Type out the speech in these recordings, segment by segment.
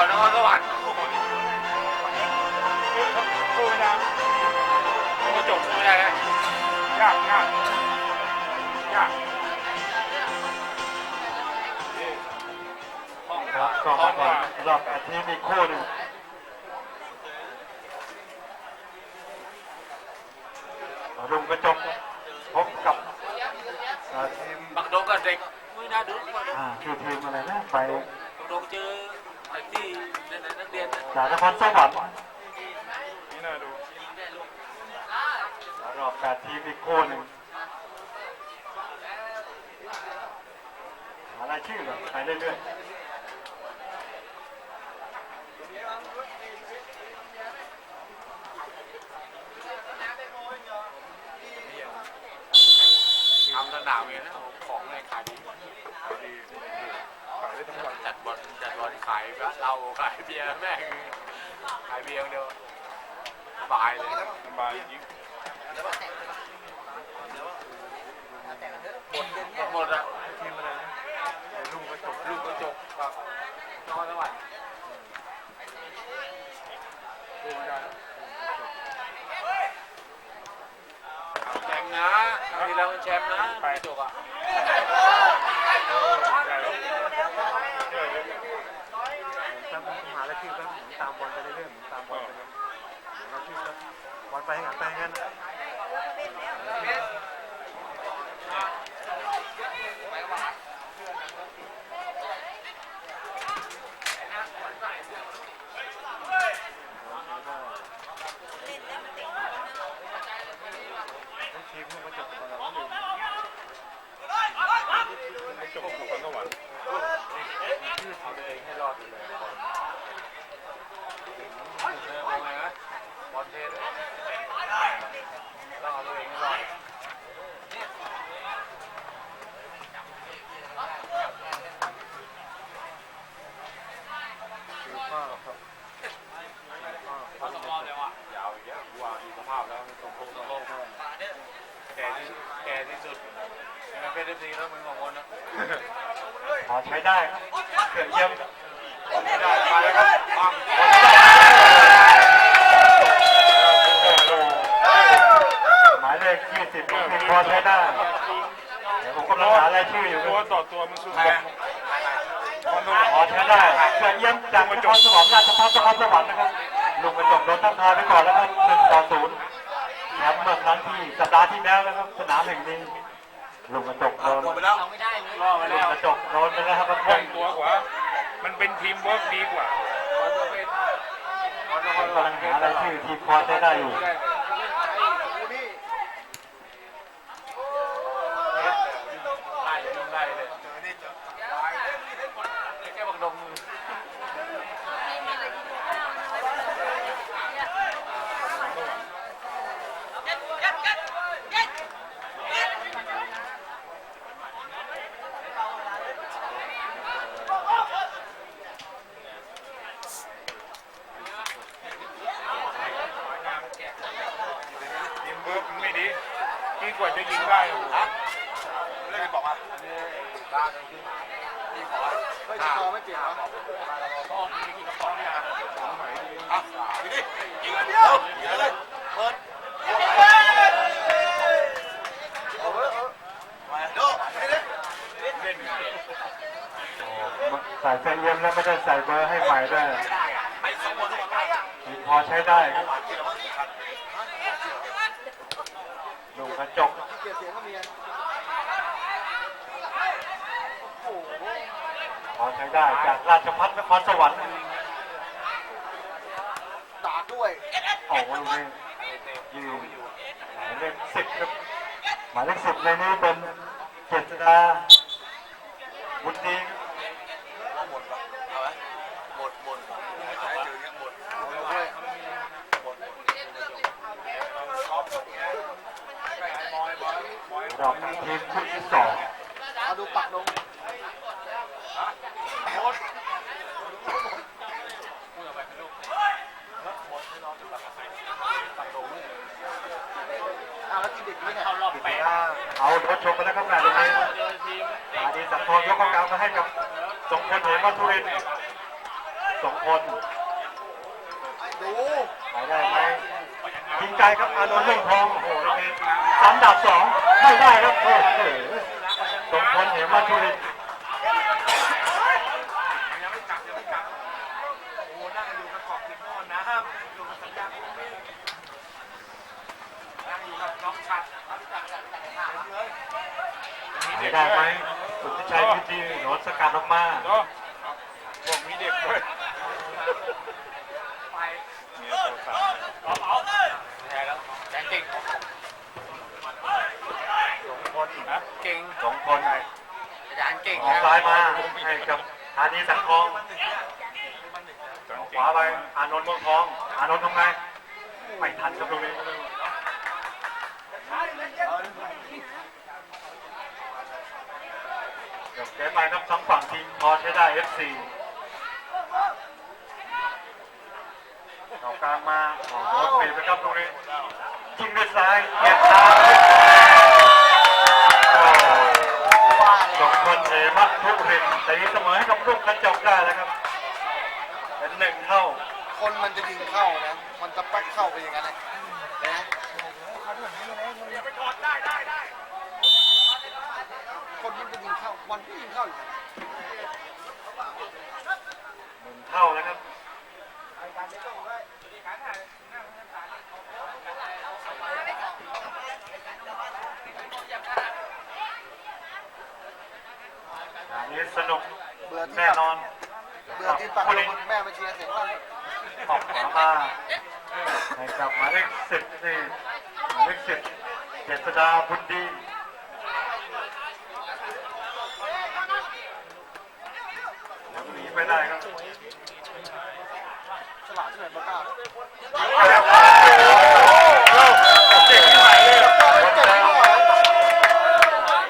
ก่อนนครสวรรค์สู้ไม่ได้มันก็จบไม่ได้นะยากยากยากครับก็มาก่อนรอบแปดทีมอีกคู่หนึ่งลุงกระจกพบกับทีมบักโดกับเด็กไม่น่าดูบักโดงอ่าคือทีมอะไรนะไปบักโดเจอ นั่นน่ะนักเรียนน่ะจากนครสวรรค์นี่น่าดูรอบแปดทีมอีกคู่หนึ่งหารายชื่อแบบไปเรื่อยทำสนามเองนะของอะไรขายดีดี ขายได้ทั้งวันจัดบอลจัดบอลขายเราขายเบียร์แม่งขายเบียร์เดียวสบายเลยสบายยิ่งหมดหมดอะทีมอะไรนะลุงกระจกลูกกระจกกับนครสวรรค์สู้ไม่ได้ แชมป์ นะครั้งที่แล้วมันแชมป์นะไปจบอะได้แล้วคือก็ตามบอลไปเรื่อยๆตามบอลไปเรื่อยๆรายชื่อก็บอลไปงั้นไปงั้น Thank you. เขื่อนเยี่ยมไม่ได้ไปแล้วครับปังหมายเลข20ของทีมพอใช้ได้เดี๋ยวผมกำลังหารายชื่ออยู่ตัวต่อตัวมันสู้กันนครสวรรค์พอใช้ได้เขื่อนเยี่ยมจากนครสวรรค์ราชพัฒนครสวรรค์นะครับลุงกระจกโดนตั้งทายไปก่อนแล้วครับ1ต่อ0แชมป์เมื่อครั้งที่สัปดาห์ที่แล้วนะครับสนามแห่งนี้ ลุงกระจกโดนหมดไปแล้วรอไปลุแล้งวกระจกโดนไปแล้วครับคล่องตัวกว่า มันเป็นทีมเวิร์กดีกว่าบอลจะเป็นบอลจะผมกำลังหารายชื่อทีมพอใช้ได้อยู่ได้เลยไล่เลยไล่เลยแค่บักดง ทีมเวิร์กมันไม่ดีดีกว่าจะยิงได้โอ้โห เล่นบอกว่าบ้านขึ้นมาที่ขอ เฮ้ยต่อไม่เปลี่ยนหรออะป๋องเนี่ยอะดิยิงเดียวยิงเลยเปิดดูนี่ดิเล่นใส่เสื้อเยี่ยมแล้วไม่ได้ใส่เบอร์ให้ใหม่ด้วยไปสองคนสองคนทีมพอใช้ได้ครับลงกระจกเกียรติเสียงก็มี พอ ใช้ได้จากราชพัฒนครสวรรค์ดาด้วยโอ้โหลูกนี้ยืนหมายเลขสิบครับหมายเลขสิบในนี้เป็นเจษดาบุญดีหมดเอาไหมหมดหมดใช้จืดยังหมดหมดเลยหมด รอบทีมคู่ที่สอง เอาดูปักลงหมดอ้าวแล้วที เด็กนี่เนี่ยเข้ารอบแปดเอารถชมไปแล้วครับงานตรงนี้อาดีสังทองยกข้อกาวมาให้กับสองคนเหมวัทุรินสองคนดูหายได้ไหมยิงไกลครับอานนท์เรื่องทองโอ้โหลูกนี้สามดาบสองไม่ได้ครับโอ้โหสมพลเหมาทุรินทร์ ยังไม่กลับยังไม่กลับโอ้นั่งอยู่กับขอบติดหม้อน้ำอยู่กับสัญญาณ น้องชัดได้ไหมสุทธิชัยพิธีโหนสกัดออกมาเนาะบอกมีเด็กด้วยไปเนี่ยตัวสั่นเอาเอาแพ้แล้วแข่งเก่งสองคนนะเก่งสองคนอาจารย์เก่งออกซ้ายมาให้กับธานีสังทองสองขวาไปอานนท์เมืองทอง อานนท์ทำไง ไม่ทันครับตรงนี้ เดี๋ยวเกมไปครับทั้งฝั่งทีมพอใช้ได้ FC เอากลางมาโอ้โหเปลี่ยนไปครับตรงนี้ยิงด้วยซ้ายเหยียบตามโอ้สองคนเอมักทุรินทร์ตีเสมอให้กับลูกกระจกได้แล้วครับเป็นหนึ่งเท่า คนมันจะยิงเข้านะ มันจะแป๊กเข้าไปอย่างนั้นนะนะคนมันจะ ยิงเข้ามันก็ยิงเข้าอยู่หนึ่งเท่านะครับอันนี้สนุกเบื่อที่แน่นอนเบื่อที่ปักคนลนี้งแม่มาเชียร์เสียงลั่นออกขวามาให้กับหมายเลขสิบนี่หมายเลขสิบเจษดาบุญดียังหนี ไม่ได้ครับฉลาดที่ไหนบ้าก้าเก่งที่หมายเลขเดิม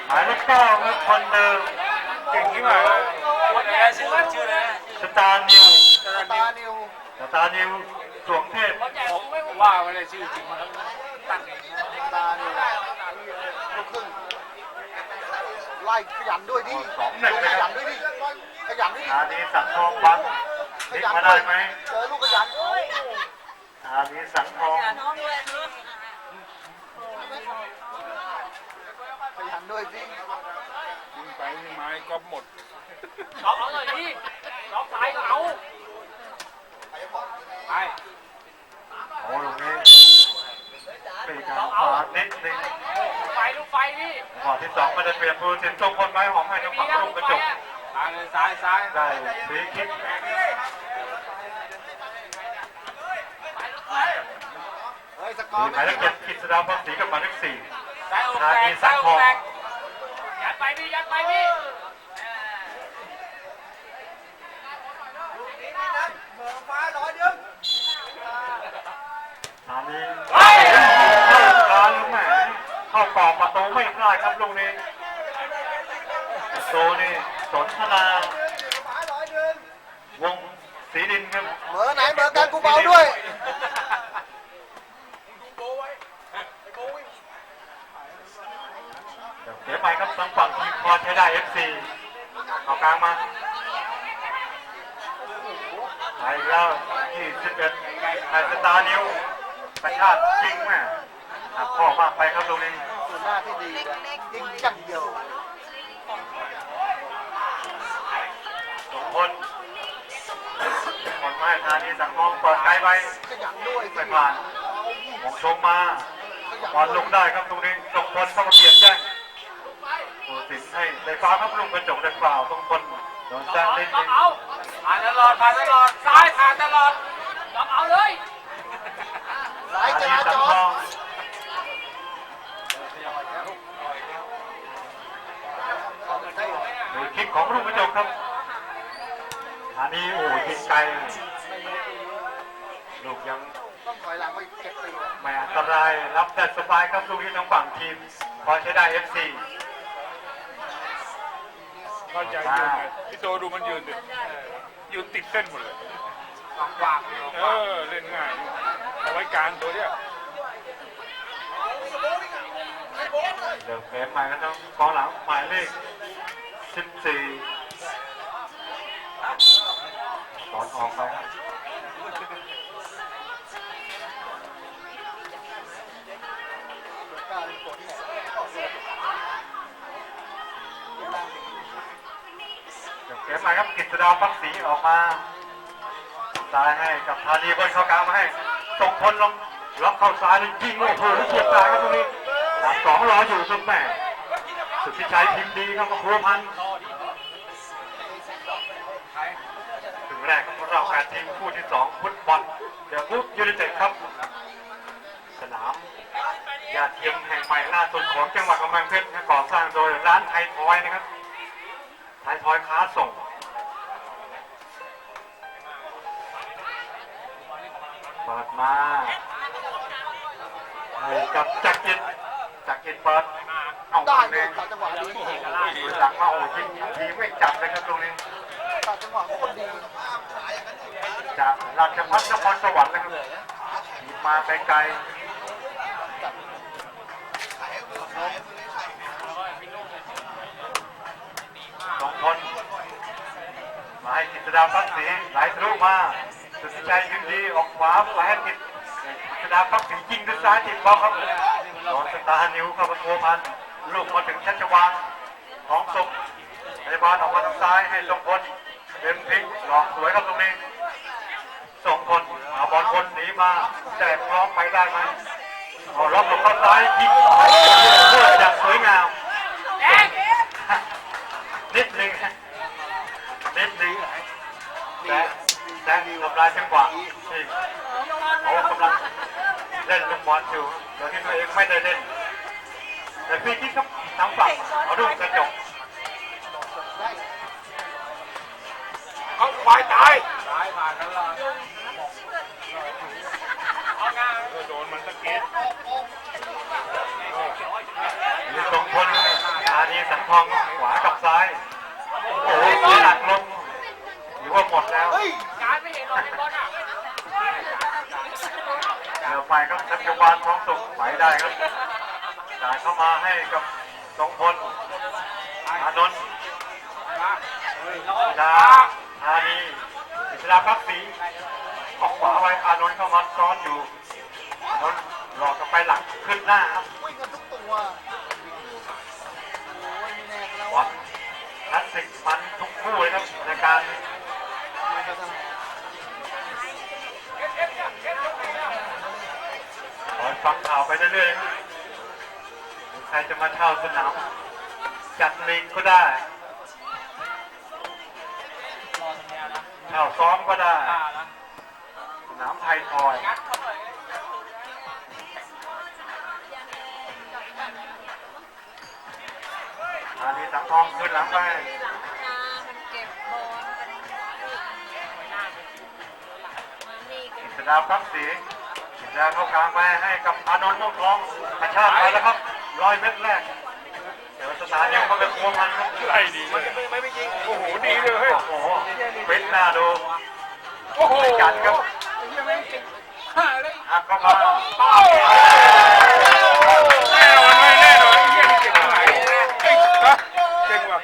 หมายเลขเก้าครับคนเดิมเก่งที่หมายเลยชื่อชื่ออะไรสตาร์นิวตานิวสตาร์นิวสวงเทพว่าไม่ได้ชื่อจริงมันตั้งตานิวลูกครึ่งไล่ขยันด้วยดิสองหนึ่งขยันด้วยดิ นด้วยดิอานีสังทองบังขนิดยันมาด้ได้วยไหมเจอลูกขยันอานีสังทองขยันด้วยดิยิงไปไม้ก็หมดล็อกเอาหน่อยดิล็อกซ้ายก็เอาไปโอ้ลูกนี้ปีกางขวานิดหนึงลูกไฟลูกไฟพี่ก่อนที่สองมันจะเปลี่ยนผู้สินทรงคนไม้ของให้ทางมีฝั่งนะลูลูกกกระไฟจก อะซ้ายเลยซ้ายซ้ายได้สีคิดเฮ้ยสกอมีร์หมายเลขเจ็ดกิษดาพรศรีกับหมายเลขสี่ซ้ายอกอาแตนีกสัซ้างยทออกงแตกยัดไปพี่ยัดไปพี่อานีเข้าการแหมเข้ากรอบประตูไม่พลาดครับลูกนี้ประตูนี่ สนทนาวงศรีดินครับเบอร์ไหนเบอร์กันกูเบาด้วยเดี๋ยวเสียไปครับทางฝั่งทีมพอใช้ได้ FC เอากลางมาไปแล้ว21ไอสตาร์นิวกระชากจริงแม่หักข้อมากไปครับตรงนี้ส่วนหน้าที่ดีนะยิงจังเดียว สองคน คนไม้ธานีสังทองเปิดไกลไปขยันด้วยไม่ผ่านมองชมมาบอลลงได้ครับตรงนี้ตรงคนเข้ามาเปลี่ยนแย่งตัวสิงให้ในฟ้าครับลุงกระจกได้เปล่าตรงคนโดนแจ้งนิดล็นึอกงเอาผ่านตลอดผ่านตลอดซ้ายผ่านตลอดล็อกเอาเลยสายธาจนีราจสังรทองหรือคิกของลูกกระจกครับอันนี้โอ้ยยิงไกล ลูกยังต้องถอยหลังไปเจ็ดปีไม่อันตรายรับแต่สบายครับลูกนี้ทางฝั่งทีมพอใช้ได้ FC เข้าใจยืนเลยพี่โตดูมันยืนดิยืนติดเส้นหมดเลยกว้างเออเล่นง่ายอยู่เอาไว้กลางตัวเนี้ยเดี๋ยวเกมใหม่ก็ต้องกองหลังหมายเลข14ตอนออกไปครับ กล้าเป็นโกรธที่ไหน เขียวเกมใหม่ครับกิตดาวปักศรีออกมาซ้ายให้กับธานีบนเข้ากลางมาให้ส่งพลลงล็อกเข้าซ้ายเลยยิงโอ้โหเฉียบตายครับตรงนี้หลักสองรออยู่ตรงแม่สุดที่ใชัยพิมพ์ดีครับครัวพันถึงแรกของเราแปดทีมคู่ที่สองฟุตบอลเดี๋ยวปุ๊บยูไนเต็ดครับ สนามยาเทียมแห่งใหม่ล่าสุดของจังหวัดกำแพงเพชรก่อสร้างโดยร้านไทยทอยนะครับ ไทยทอยค้าส่งเปิดมาให้กับจักริดจักริดเปิดเอาได้เอเลยงตัดจังหวะดีดูหลังมาโอ้ยิงทีไม่จับเลยครับตรงนี้ตัดจังหวะโคตรดีจากราชพัฒนครสวรรค์นะครับยิงมาไกลๆ คนมาให้กิตดาพักศรีไหลทะลุมาสุทธิชัยยิงดีออกขวาไหลให้กิตกิตดาพักศรียิงด้วยซ้ายติดบอลครับโดนสตาร์นิวเข้าประตูพันลูกมาถึงชัชวานของศพไอ้บอลออกมาทางซ้ายให้ทรงพลเดินพิกหลอกสวยครับตรงนี้ส่งพลเอาบอลคนหนีมาแต่พร้อมไปได้ไหมเอาล็อกลงเข้าซ้ายยิงเพื่ออย่างสวยงาม นิดนึงนิดนึงแต่แต่ทำลายจังหวะที่เขากำลังเล่นลูกบอลอยู่โดยที่ตัวเองไม่ได้เล่น แต่พี่คิดครับทางฝั่งเอาดูกระจกเอาควายตายซ้ายผ่านตลอดเอางานโดนมันตะเกียบมีทรงพล อานีสังทองขวากับซ้าย โอ้โหเสียหลักลงหรือว่าหมดแล้วเฮ้ยการไม่เห็นหรอกในบอลอะเดี๋ยวไปครับชัชวานทองสุขไปได้ครับจ่ายเข้ามาให้กับทรงพลอานนท์ดาธานีอิสลาพักศรีออกขวาไว้อานนท์เข้ามาซ้อนอยู่อานนท์หลอกกันไปหลังขึ้นหน้าครับ สิกมันทุกคู่เลยครับในการมันจะทำคอยฟังข่าวไปเรื่อยๆ ใครจะมาเช่าสนามจัดลีกก็ได้รอทำแนวนะเช่าซ้อมก็ได้ สนามไทยทอยงันนีสังทองขึ้นหลังไป นี่กันอิสลาพักศรีอิสลาเข้ากลางไปให้กับอานนท์ม่วงทองกระชากไปแล้วครับร้อยเม็ดแรกเดี๋ยวสถานยังก็เป็นครัวมันครับไล่ดีเลยไม่ไม่ยิงโอ้โหดีเลยเฮ้ยโอ้โหเป็นหน้าดูโอ้โหไม่จัดครับฮ่าเลยหักเข้ามาแน่นอนไม่แน่นอนไอ้เหี้ยมเก่งตรงไหนเฮ้ยเก่งว่ะ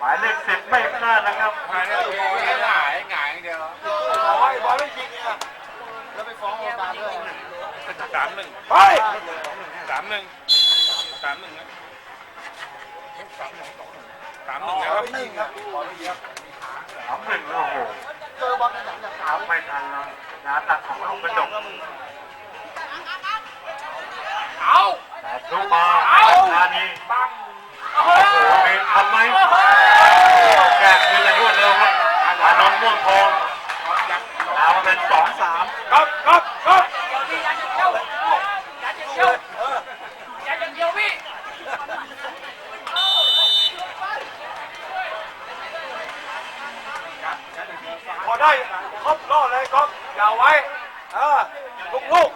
หมายเลขสิบไม่พลาดนะครับหมายเนี่ยตัวเองหายหงายเดียวร้อยบอลไม่ยิงอะ แล้วไปฟ้ององค์การด้วยสามหนึ่งไปสามหนึ่งสามหนึ่งนะสามหนึ่งสามหนึ่งนะครับไม่งครับบอลไม่ยิงสามหนึ่งโอ้โหเจอบอลในหนังอย่างตามไม่ทันแล้วนหนักของลูกกระจกเอาแต่ลูกมาธานีบังโอ้โหมีทำไมแกะคืนอย่างรวดเร็วครับอานนท์ม่วงทอง สองสาม ครับครับครับ เดี๋ยวพี่ยันจะเที่ยวยันจะเที่ยวยันจะเที่ยวพี่ พอได้ครบรอดเลยก๊อฟอย่าไว้เออลูกลูก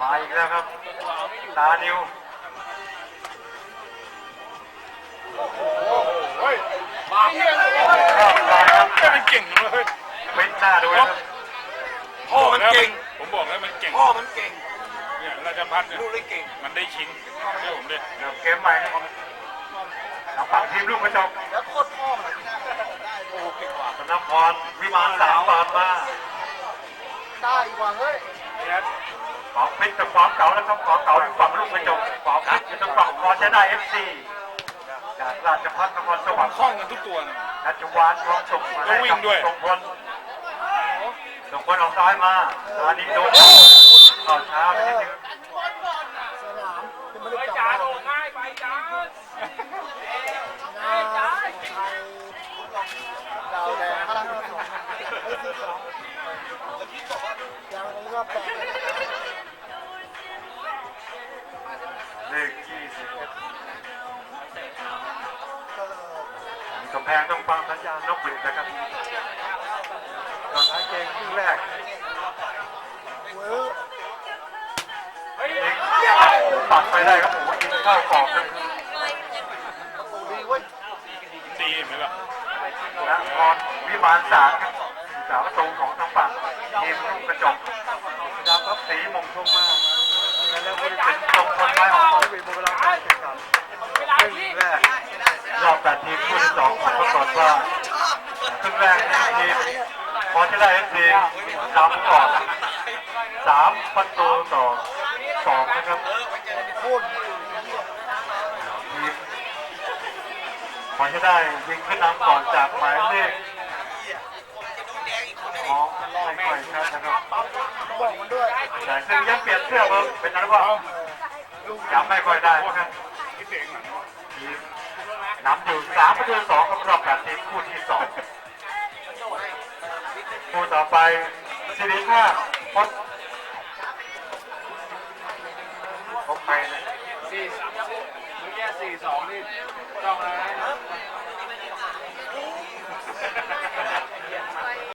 มาอีกแล้วครับ ตานิว เฮ้ย มาเที่ยวเลย รอบก่อนครับ แค่มันเก่งเลย เป็นหน้าดูนะครับ พ่อมันเก่ง ผมบอกแล้วมันเก่ง พ่อมันเก่ง เนี่ยราชพัฒน์เนี่ย ลูกเลยเก่ง มันได้ชิงเชื่อผมดิเดี๋ยวเกมใหม่นะครับทางฝั่งทีมลูกกระจกแล้วโคตรพ่อมันโอ้เก่งกว่าธนพรวิมานสามปาดมาได้อีกว่าเฮ้ยของเพชรกับความเก่าแล้วครับความเก่าทางฝั่งลูกกระจกของเพชรอยู่ทางฝั่งพอจะได้เอฟซีจากราชพัฒนครสวรรค์คล่องกันทุกตัวนะนัจวานทองสุขมาก็วิ่งด้วยส่งพลส่งพลออกซ้ายมาตอนนี้โดนเข้าช้าไปนิดนึง พงต้องฟังสัญญาณนกหวีดนะครับตอนท้ายเกมครึ่งแรกตัดไปได้ครับผมว่ากินข้าวกรอบนะดีเว้ยดีไหมล่ะและพรวิมานสามครับสามประตูของทางฝั่งทีมลูกกระจกดาวครับสีมงคลมากแล้วก็เป็นตรงคนไม้ของเขาเป็นเวลาการแข่งขันเวลาที่แรก รอบแปดทีมคู่ที่สองปรากฏว่าครึ่งแรกทีมพอจะได้เอฟซีนำก่อสามประตูต่อสองนะครับทีมพอจะได้ยิงขึ้นนำก่อนจากหมายเลขมองไม่ค่อยชัดนะครับแต่ซึ่งยังเปลี่ยนเสื้อเพิ่มเป็นอะไรบ้างจำไม่ค่อยได้นะครับ นำอยู่สามประตูสองรอบแบบนี้คู่ที่สองคู่ต่อไปสิริภาพพดพบไปเลยสี่สามแย่สี่สองนี่ต้องอะไร